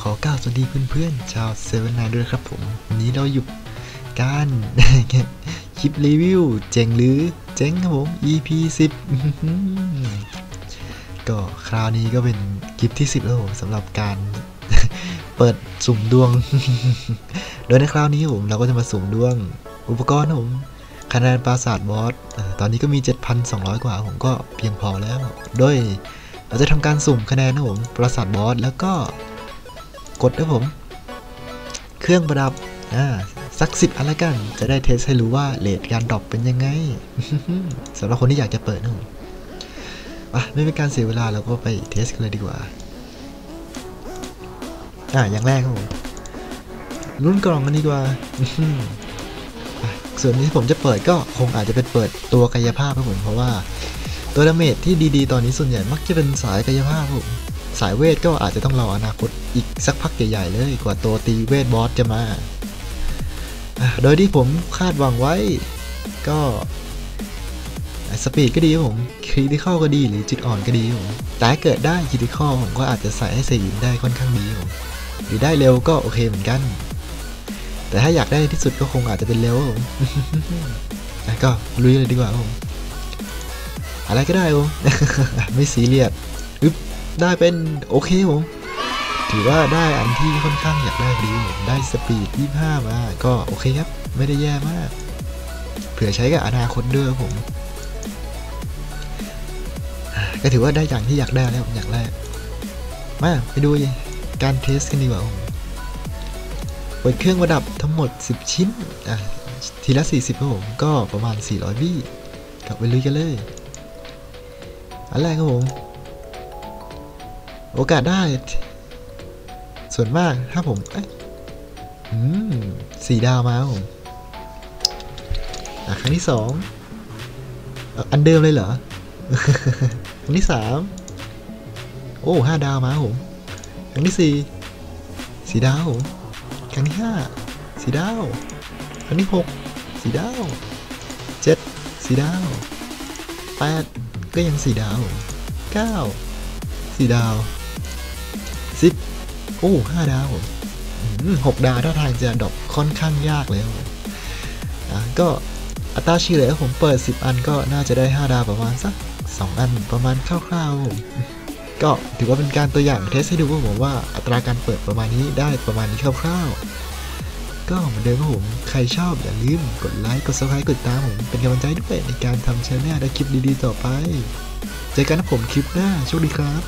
ขอเกล่าวสวัสดีเพื่อนๆชาวเซเว่นไนด้วยครับผม วันนี้เราอยู่การคลิปรีวิว เจ๋งหรือเจ๋งครับผม EP 10 ก็คราวนี้ก็เป็นคลิปที่ 10 แล้วผมสำหรับการเปิดสุ่มดวง โดยในคราวนี้ผมเราก็จะมาสุ่มดวงอุปกรณ์ครับผมคะแนนปราสาทบอสตอนนี้ก็มี 7,200 กว่าผมก็เพียงพอแล้ว โดย เราจะทำการสุ่มคะแนนนะผม ปราสาทบอส แล้วก็กดนะผม เครื่องประดับ อ่า สักสิบอันละกัน จะได้เทสให้รู้ว่าเลทการดรอปเป็นยังไงสำหรับคนที่อยากจะเปิดนะผมอะไม่เป็นการเสียเวลาเราก็ไปเทสกันเลยดีกว่า อะอย่างแรกครับผมรุ่นกล่องกันดีกว่าส่วนที่ผมจะเปิดก็คงอาจจะเป็นเปิดตัวกายภาพครับผมเพราะว่า ตัวดาเมจที่ดีๆ ตอนนี้ส่วนใหญ่มักจะเป็นสายกายภาพครับผมสายเวทก็อาจจะต้องรออนาคตอีกสักพักใหญ่ๆเลยกว่าตัวตีเวทบอสจะมา โดยที่ผมคาดหวังไว้ก็สปีดก็ดีครับผมคริติคอลก็ดีหรือจุดอ่อนก็ดีครับผมแต่เกิดได้คริติคอลผมก็อาจจะใส่ให้สยินได้ค่อนข้างดีครับผมหรือได้เร็วก็โอเคเหมือนกัน แต่ถ้าอยากได้ที่สุดก็คงอาจจะเป็นเร็วครับผมก็ลุยเลยดีกว่าครับผม อะไรก็ได้ผมไม่ซีเรียสอึ๊บได้เป็นโอเคผมถือว่าได้อันที่ค่อนข้างอยากได้ดีผมได้สปีด 25 มา ก็โอเคครับ ไม่ได้แย่มาก เผื่อใช้กับอนาคตด้วยผม ก็ถือว่าได้อย่างที่อยากได้แล้วผมอยากได้มาไปดูการเทสกันดีกว่าผมเปิดเครื่องประดับทั้งหมด 10 ชิ้น อะ ทีละ 40ครับผม ก็ประมาณ 400บี้กลับไปลุยกันเลย อันแรกครับผม โอกาสได้ ส่วนมากถ้าผมเอ้ยอืมสี่ดาวมาครับผมอะครั้งที่สองอันเดิมเลยเหรอ ครั้งที่สามโอ้ห้าดาวมาครับผมครั้งที่สี่สี่ดาวครับผมครั้งที่ห้าสี่ดาวครั้งที่หกสี่ดาวเจ็ดสี่ดาวแปด ก็ยังสี่ดาวเก้าสี่ดาวสิบโอ้ห้าดาวหกดาวท่าทางจะดรอปค่อนข้างยากเลยครับผมอะก็อัตราเฉลี่ยผมเปิด 10 อันก็น่าจะได้ 5 ดาวประมาณสัก 2 อันประมาณคร่าวๆ ก็ถือว่าเป็นการตัวอย่างเทสให้ดูว่าผมว่าอัตราการเปิดประมาณนี้ได้ประมาณนี้คร่าวๆ ก็เหมือนเดิมครับผม ใครชอบอย่าลืมกดไลค์กด subscribe กดติดตามผมเป็นกำลังใจด้วยในการทำชาแนลและคลิปดีๆต่อไป เจอกันนะผมคลิปหน้าโชคดีครับ